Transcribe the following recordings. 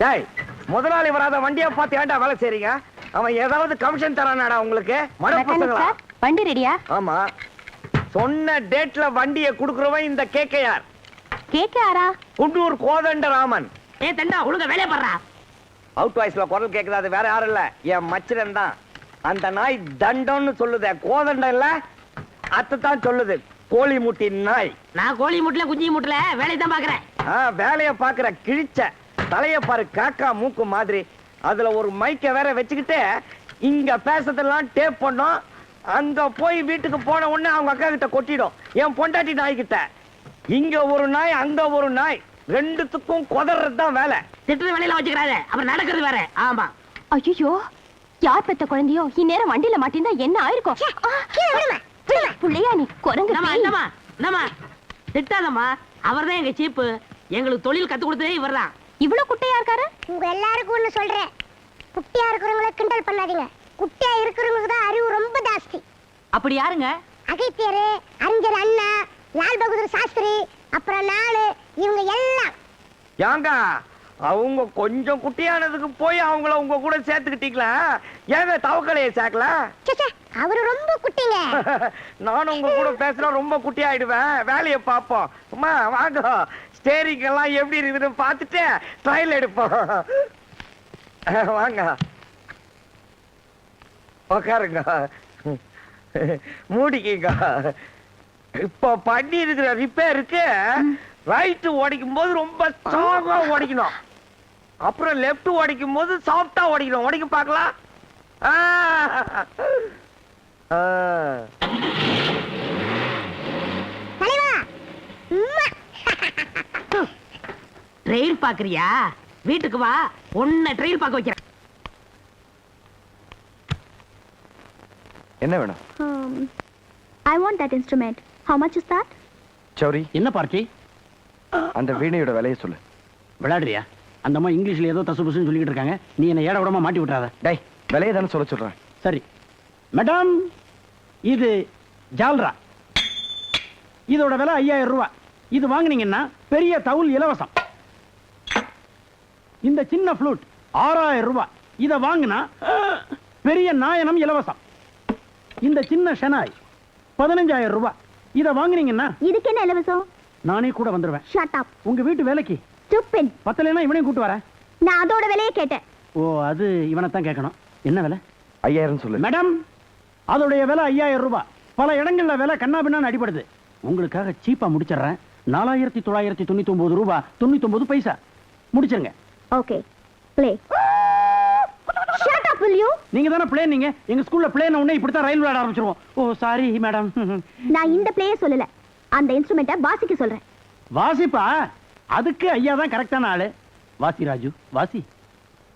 டேய் முதலாளி வராத வண்டியை பார்த்து ஏன்டா வேலை செய்றீங்க? அவன் ஏதாவது கமிஷன் தரானாடா உங்களுக்கு? மட மெக்கானிக் பசங்களா சார். வண்டி ரெடியா? ஆமா. சொன்ன டேட்ல வண்டியை கொடுக்குறவன் இந்த கேக்கையார் கேக்க ஆரா குண்டூர் கோதண்டராமன். ஏ தண்டா ஒழுங்கா வேலைய பாடுறா அவுட் வாய்ஸ்ல குரல் கேக்குது அது வேற யாரும் இல்ல. என் மச்சிரன் தான். அந்த நாய் தண்டம்னு சொல்லுதே. கோதண்டம் இல்ல அத்தைத்தான் சொல்லுது. கோழி முட்டி நாய். நான் கோழி முட்டல குஞ்சு முட்டல வேலையை தான் பாக்குறேன் வேலைய பாக்குற கிழிச்ச. தலைய பாரு காக்கா மூக்கு மாதிரி. அதுல ஒரு மைக்க வேற வச்சுக்கிட்டு இங்க பேசுறதெல்லாம் டேப் பண்ணோம். அங்க போய் வீட்டுக்கு போன உடனே அவங்க அக்கா கிட்ட கொட்டிடும். என் பொண்டாட்டி நாய் கிட்ட இங்க ஒரு நாய் அங்க ஒரு நாய். ரெண்டுத்துக்கும் குதறது தான் வேலை. திட்டுற வேலையில வச்சுக்கிறாரு அப்புறம் நடக்கிறது வேற. ஆமா. ஐயோ யார் பெத்த குழந்தையோ? இந்நேரம் வண்டியில மாட்டிருந்தா என்ன ஆயிருக்கும்? புள்ளையா நீ குரங்கு திட்டாதம்மா. அவர்தான் எங்க சீப்பு. எங்களுக்கு தொழில் கத்து கொடுத்ததே இவர்தான். இவ்வளவு குட்டையா இருக்காரு? உங்க எல்லாருக்கும் ஒண்ணு சொல்றேன். குட்டியா இருக்கிறவங்கள கிண்டல் பண்ணாதீங்க. குட்டியா இருக்கிறவங்களுக்கு தான் அறிவு ரொம்ப ஜாஸ்தி. அப்படி யாருங்க? அகைத்தியர் அறிஞர் அண்ணா லால் பகதூர் சாஸ்திரி அப்புறம் நானு இவங்க எல்லாம். ஏங்க அவங்க கொஞ்சம் குட்டியானதுக்கு போய் அவங்கள உங்க கூட சேர்த்துக்கிட்டீங்களா? ஏங்க தவக்கலையை சேர்க்கல? ச்சே, ச்சே, அவரு ரொம்ப குட்டிங்க. நானும் உங்க கூட பேசினா ரொம்ப குட்டி ஆயிடுவேன் வேலையை பார்ப்போம். அம்மா வாங்க. ஸ்டேரிங் எல்லாம் எப்படி இருக்குதுன்னு பார்த்துட்டு ட்ரையல் எடுப்போம் வாங்க. உட்காருங்க மூடிக்கிங்க. இப்போ பண்ணி இருக்கிற ரிப்பேருக்கு ரைட்டு ஓடிக்கும் போது ரொம்ப ஸ்ட்ராங்கா ஓடிக்கணும். அப்புறம் லெஃப்ட் ஓடிக்கும் போது சாஃப்டா ஓடிக்கணும். ஓடிக்க பார்க்கலாம். ஆ. ட்ரெயில் பாக்குறியா வீட்டுக்கு வா. உன்னை ட்ரெயில் பார்க்க வைக்கிறேன். என்ன வேணும்? I want that instrument how much is that சௌரி. என்ன பார்ட்டி அந்த வீணையோட விலையை சொல்லு. விளையாடுறியா? அந்த அம்மா இங்கிலீஷ்ல ஏதோ தசு புசுன்னு சொல்லிக்கிட்டு இருக்காங்க. நீ என்ன ஏட விடாம மாட்டி விட்டுறாத. டேய் விலையை தானே சொல்ல சொல்றேன் சரி. மேடம் இது ஜால்ரா. இதோட விலை ஐயாயிரம் ரூபாய் இது வாங்குனீங்கன்னா பெரிய தவுல் இலவசம். இந்த சின்ன ஃப்ளூட் ஆறாயிரம் ரூபாய். இதை வாங்கினா பெரிய நாயனம் இலவசம். இந்த சின்ன ஷெனாய் பதினஞ்சாயிரம் ரூபாய். இதை வாங்குனீங்கன்னா இதுக்கு என்ன இலவசம்? நானே கூட வந்துடுவேன் ஷட் அப் உங்க வீட்டு வேலைக்கு ஸ்டூபிட் பத்தலைன்னா இவனையும் கூட்டு வரேன். நான் அதோட விலையை கேட்டேன். ஓ அது இவனை தான் கேட்கணும். என்ன விலை? ஐயாயிரம் சொல்லு. மேடம் அதோடைய விலை ஐயாயிரம் ரூபாய். பல இடங்கள்ல விலை கண்ணா பின்னான்னு அடிபடுது. உங்களுக்காக சீப்பா முடிச்சிடுறேன். நாலாயிரத்தி தொள்ளாயிரத்தி தொண்ணூத்தி ஒன்பது ரூபாய் தொண்ணூத்தி ஒன்பது பைசா. முடிச்சிருங்க. Okay play shut up will you? நீங்க தானே பிளேன் நீங்க. எங்க ஸ்கூல்ல பிளேன் உடனே இப்படித்தான் ரயில் விளையாட ஆரம்பிச்சிருவோம். ஓ சாரி மேடம் நான் இந்த பிளேயே சொல்லல. அந்த இன்ஸ்ட்ருமெண்ட்டை வாசிக்க சொல்றேன். வாசிப்பா? அதுக்கு ஐயா தான் கரெக்டான ஆளு. வாசி ராஜு வாசி.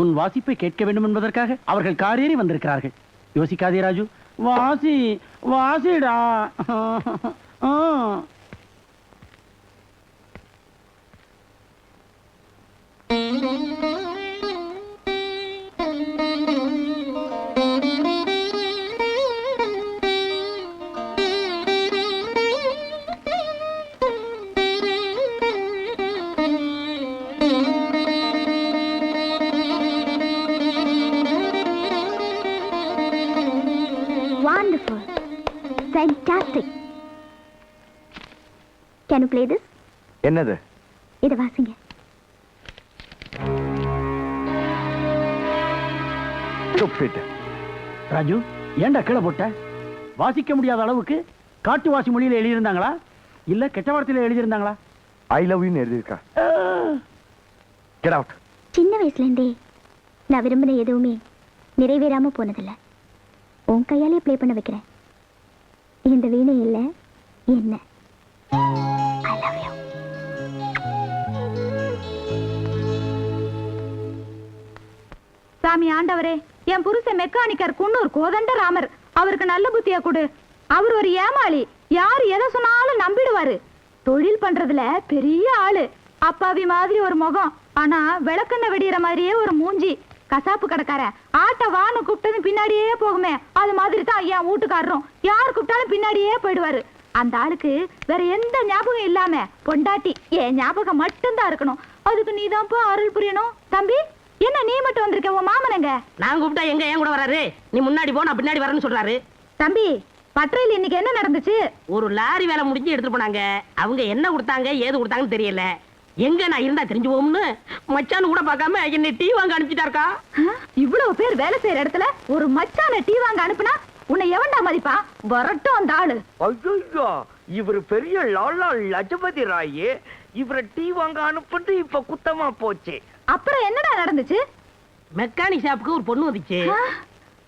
உன் வாசிப்பை கேட்க வேண்டும் என்பதற்காக அவர்கள் காரேறி வந்திருக்கிறார்கள். யோசிக்காதே ராஜு. வாசி வாசிடா. Fantastic. Can you play this? என்னது? இதை வாசிங்க. ராஜு ஏன்டா கீழே போட்ட? வாசிக்க முடியாத அளவுக்கு காட்டு வாசி மொழியில எழுதியிருந்தாங்களா? இல்ல கெட்ட வார்த்தையில எழுதியிருந்தாங்களா? ஐ லவ் யூன்னு எழுதியிருக்கா. கெட் அவுட் சின்ன வயசுல இருந்தே நான் விரும்பின எதுவுமே நிறைவேறாம போனதில்ல. உன் கையாலே ப்ளே பண்ண வைக்கிறேன். இந்த வீணை என்ன? I love you. சாமி ஆண்டவரே என் புருஷன் மெக்கானிக்கர் குன்னூர் கோதண்ட ராமர். அவருக்கு நல்ல புத்தியா கொடு. அவர் ஒரு ஏமாளி. யார் எதை சொன்னாலும் நம்பிடுவாரு. தொழில் பண்றதுல பெரிய ஆளு. அப்பாவி மாதிரி ஒரு முகம். ஆனா விளக்கெண்ண வெடிகிற மாதிரியே ஒரு மூஞ்சி. கசாப்பு கடைக்காரன் ஆட்ட வான்னு கூப்பிட்டது பின்னாடியே போகுமே. அது மாதிரி தான் என் வீட்டுக்காரரும். யார் கூப்பிட்டாலும் பின்னாடியே போயிடுவாரு. அந்த ஆளுக்கு வேற எந்த ஞாபகம் இல்லாம பொண்டாட்டி என் ஞாபகம் மட்டும்தான் இருக்கணும். அதுக்கு நீதான்ப்பா அருள் புரியணும். தம்பி என்ன நீ மட்டும் வந்திருக்க? உன் மாமனங்க நான் கூப்பிட்டா எங்க என் கூட வராரு? நீ முன்னாடி போ நான் பின்னாடி வரேன்னு சொல்றாரு. தம்பி பட்டறையில் இன்னைக்கு என்ன நடந்துச்சு? ஒரு லாரி வேலை முடிஞ்சு எடுத்துட்டு போனாங்க. அவங்க என்ன கொடுத்தாங்க ஏது கொடுத்தாங்கன்னு தெரியல. எங்க நான் இருந்தா தெரிஞ்சு போகும்னு மச்சான்னு கூட பார்க்காம என்னை டீ வாங்க அனுப்பிச்சிட்டாருக்கா? ஆ, இவ்வளவு பேர் வேலை செய்யற இடத்துல ஒரு மச்சான டீ வாங்க அனுப்புனா உன்னை எவன்டா மதிப்பா? வரட்டும் அந்த ஆளு. ஐயோ இவர் பெரிய லாலா லஜபதி ராயே. இவரை டீ வாங்க அனுப்புறது இப்ப குத்தமா போச்சு. அப்புறம் என்னடா நடந்துச்சு? மெக்கானிக் ஷாப்புக்கு ஒரு பொண்ணு வந்துச்சு.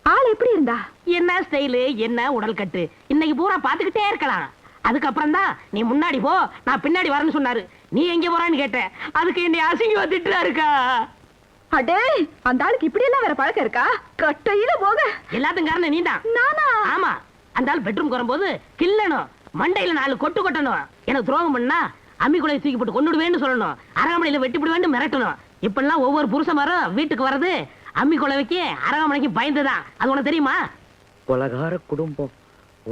ஆள் எப்படி இருந்தா? என்ன ஸ்டைலு என்ன உடல் கட்டு? இன்னைக்கு பூரா பாத்துக்கிட்டே இருக்கலாம். அதுக்கப்புறம் தான் நீ முன்னாடி போ நான் பின்னாடி வரேன்னு சொன்னாரு. நீ எங்க போறான்னு கேட்டேன் அதுக்கு என்னை அசிங்க வந்துட்டு இருக்கா? அடே அந்த ஆளுக்கு இப்படி எல்லாம் வேற பழக்கம் இருக்கா? கட்டையில போக எல்லாத்துக்கும் காரணம் நீதான் நானா? ஆமா அந்த ஆள் பெட்ரூம் வரும்போது கில்லணும் மண்டையில நாலு கொட்டு கொட்டணும். எனக்கு துரோகம் பண்ணா அம்மி குலையை தூக்கி போட்டு கொண்டுடுவேன்னு சொல்லணும். அரகமனையில வெட்டி விடுவேன்னு மிரட்டணும். இப்பெல்லாம் ஒவ்வொரு புருஷமாரும் வீட்டுக்கு வர்றது அம்மி குலவைக்கு அரகமனைக்கு பயந்துதான். அது உனக்கு தெரியுமா? கொலகார குடும்பம்.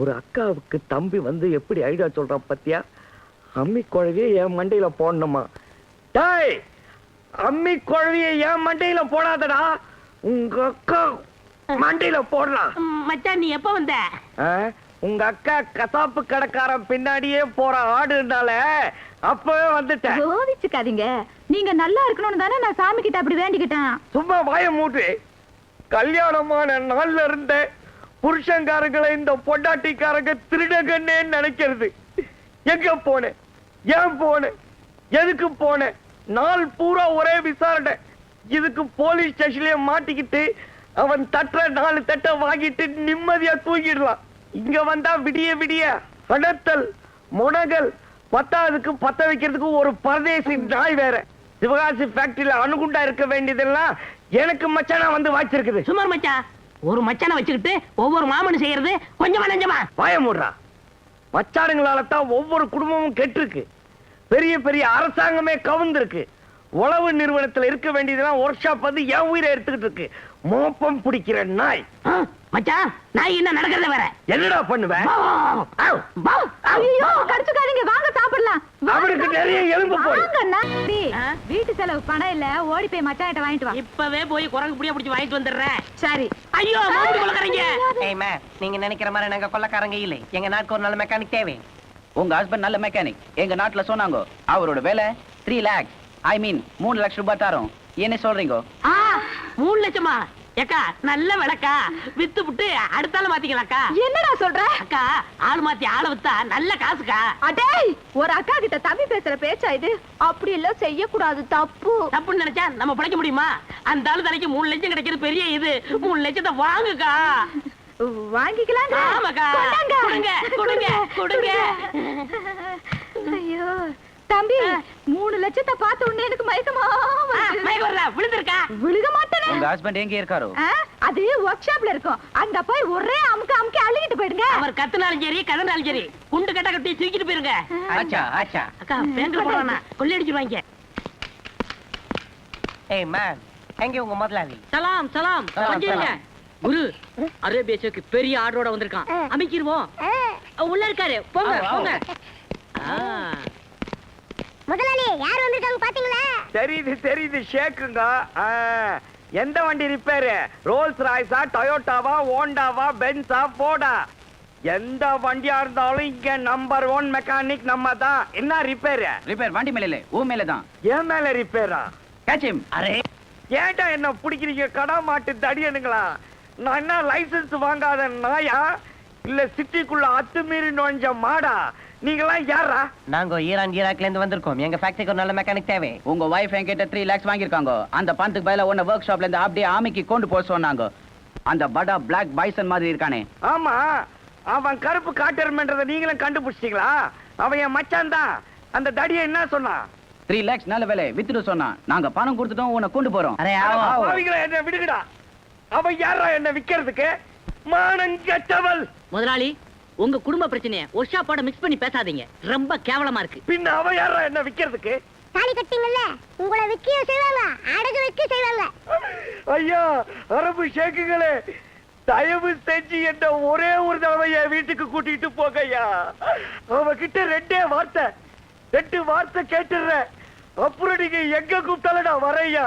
ஒரு அக்காவுக்கு தம்பி வந்து எப்படி ஐடியா சொல்றான் பத்தியா? அம்மி குழவிய என் மண்டையில போடணுமா? டேய் அம்மி குழவிய என் மண்டையில போடாதடா. உங்க அக்கா மண்டையில போடலாம். மச்சான் நீ எப்ப வந்த? உங்க அக்கா கசாப்பு கடைக்காரன் பின்னாடியே போற ஆடுனால அப்பவே வந்துட்டேன். கோவிச்சுக்காதீங்க நீங்க நல்லா இருக்கணும்னு தானே நான் சாமி கிட்ட அப்படி வேண்டிக்கிட்டேன். சும்மா வாய மூட்டு கல்யாணமான நாள்ல இருந்த புருஷன்காரங்களை இந்த பொண்டாட்டிக்காரங்க திருடங்கன்னே நினைக்கிறது. எங்க போனேன்? ஏன் போனேன் எதுக்கு போனேன் நாள் பூரா ஒரே விசாரணை. இதுக்கு போலீஸ் ஸ்டேஷன்லயே மாட்டிக்கிட்டு அவன் தட்டுற நாலு தட்டை வாங்கிட்டு நிம்மதியா தூங்கிடலாம். இங்க வந்தா விடிய விடிய அடத்தல் முனகல் பத்தாவதுக்கு பத்த வைக்கிறதுக்கு ஒரு பரதேசி நாய் வேற. சிவகாசி ஃபேக்டரியில அணுகுண்டா இருக்க வேண்டியதெல்லாம் எனக்கு மச்சானா வந்து வாய்ச்சிருக்குது. சுமார் மச்சான் ஒரு மச்சானை வச்சுக்கிட்டு ஒவ்வொரு மாமனும் செய்யறது கொஞ்சமா நெஞ்சமா? வாய மூடுறா. மச்சாடுங்களால தான் ஒவ்வொரு குடும்பமும் கெட்டிருக்கு. பெரிய பெரிய அரசாங்கமே கவுந்திருக்கு. உளவு நிறுவனத்துல இருக்க வேண்டியதெல்லாம் ஒர்க் ஷாப் வந்து என் உயிரை எடுத்துக்கிட்டு இருக்கு. மோப்பம் பிடிக்கிற நாய். மச்சான் நான் என்ன நடக்கிறத வேற. என்னடா பண்ணுவேன். ஐயோ கடிச்சுக்காதீங்க வாங்க சாப்பிடலாம். வாங்க, அவனுக்கு நிறைய எலும்பு போய்? வீட்டு செலவு பணம் இல்ல ஓடி போய் மச்சான் கிட்ட வாங்கிட்டு வா. இப்பவே போய் குரங்கு புடிய பிடிச்சு வாங்கிட்டு வந்துடுறேன் சரி. ஐயோ கொள்ளக்காரங்க நீங்க நினைக்கிற மாதிரி நாங்க கொள்ளக்காரங்க இல்லை. எங்க நாட்டுக்கு ஒரு நல்ல மெக்கானிக் தேவை. உங்க ஹஸ்பண்ட் நல்ல மெக்கானிக் எங்க நாட்டுல சொன்னாங்க அவரோட வேலை த்ரீ லேக்ஸ் ஐ மீன் மூணு லட்சம் ரூபாய் தரோம். என்ன சொல்றீங்க? ஆ, மூணு லட்சமா? ஏக்கா நல்ல விளக்கா. வித்து விட்டு அடுத்தால மாத்திக்கலாக்கா என்னடா சொல்ற? அக்கா ஆள் மாத்தி ஆள வித்தா நல்ல காசுக்கா. அடேய் ஒரு அக்கா கிட்ட தம்பி பேசுற பேச்சா இது? அப்படி எல்லாம் செய்யக்கூடாது தப்பு. தப்புன்னு நினைச்சா நம்ம பிழைக்க முடியுமா? அந்த ஆளு தலைக்கு மூணு லட்சம் கிடைக்கிறது பெரிய இது. மூணு லட்சத்தை வாங்குக்கா. வாங்கிக்கலாம் ஆமாக்கா கொடுங்க. கொடுங்க கொடுங்க ஐயோ தம்பி மூணு லட்சத்தை பார்த்த உடனே எனக்கு மயக்கமா விழுந்திருக்கா? விழுக மாட்டேனே. உங்க ஹஸ்பண்ட் எங்க இருக்காரோ? அது ஒர்க் ஷாப்ல இருக்கும். அங்க போய் ஒரே அமுக்கு அமுக்கி அள்ளிக்கிட்டு போயிடுங்க. அவர் கத்துனாலும் சரி கதனாலும் சரி குண்டு கட்ட கட்டி தூக்கிட்டு போயிருங்க. ஆச்சா ஆச்சா. அக்கா பேங்க்ல போறானா கொள்ளையடிச்சிருவாங்க ஏய் மேம் எங்க உங்க முதலாளி? சலாம் சலாம் கொஞ்சம். குரு அரேபிய செக்கு பெரிய ஆர்டரோட வந்திருக்கான். அமைக்கிருவோம் உள்ள இருக்காரு. போங்க போங்க. முதலாளி யார் வந்திருக்காங்க பாத்தீங்களா தெரியுது தெரியுது ஷேக்குங்க. எந்த வண்டி ரிப்பேரு? ரோல்ஸ் ராய்ஸா டொயோட்டாவா ஹோண்டாவா பென்ஸா போடா எந்த வண்டியா இருந்தாலும் இங்க நம்பர் ஒன் மெக்கானிக் நம்ம தான். என்ன ரிப்பேரு? ரிப்பேர் வண்டி மேல இல்ல ஊ மேல தான். என் மேல ரிப்பேரா? him அரே ஏன்டா என்ன பிடிக்கிறீங்க? கடா மாட்டு தடியனுங்களா? நான் என்ன லைசென்ஸ் வாங்காத நாயா? இல்ல சிட்டிக்குள்ள அத்துமீறி நுழைஞ்ச மாடா? நீங்களாம் யாரா நாங்க ஈரான் ஈராக்ல இருந்து வந்திருக்கோம். எங்க ஃபேக்டரிக்கு ஒரு நல்ல மெக்கானிக் தேவை. உங்க வைஃப் என்கிட்ட த்ரீ லேக்ஸ் வாங்கியிருக்காங்க? அந்த பணத்துக்கு பதிலா உன்னை ஒர்க் ஷாப்ல இருந்து அப்படியே ஆமிக்கு கொண்டு போக சொன்னாங்க? அந்த படா பிளாக் பைசன் மாதிரி இருக்கானே. ஆமா. அவன் கருப்பு காட்டெருமைன்றத நீங்களும் கண்டுபிடிச்சிட்டீங்களா? அவன் என் மச்சான் தான். அந்த தடியை என்ன சொன்னான் த்ரீ லேக்ஸ் நல்ல வேலை வித்துட்டு சொன்னா நாங்க பணம் கொடுத்துட்டோம் உன்னை கொண்டு போறோம். என்ன விடுங்கடா. அவன் யாரா என்ன விக்கிறதுக்கு? மானங்கெட்டவள். முதலாளி உங்க குடும்ப பிரச்சனைய ஒரு ஷாப்போட மிக்ஸ் பண்ணி பேசாதீங்க. ரொம்ப கேவலமா இருக்கு. பின்ன அவன் யாரா என்ன விக்கிறதுக்கு? தாலி கட்டிங்கல்ல உங்களை விற்க செய்வாங்க அடகு வைக்க செய்வாங்க. ஐயா அரபு ஷேக்குகளே தயவு செஞ்சு என்ன ஒரே ஒரு தடவை என் வீட்டுக்கு கூட்டிட்டு போங்கய்யா அவகிட்ட ரெண்டே வார்த்தை ரெண்டு வார்த்தை கேட்டுடுறேன் அப்புறம் நீங்க எங்க கூப்பிட்டாலும் நான் வரையா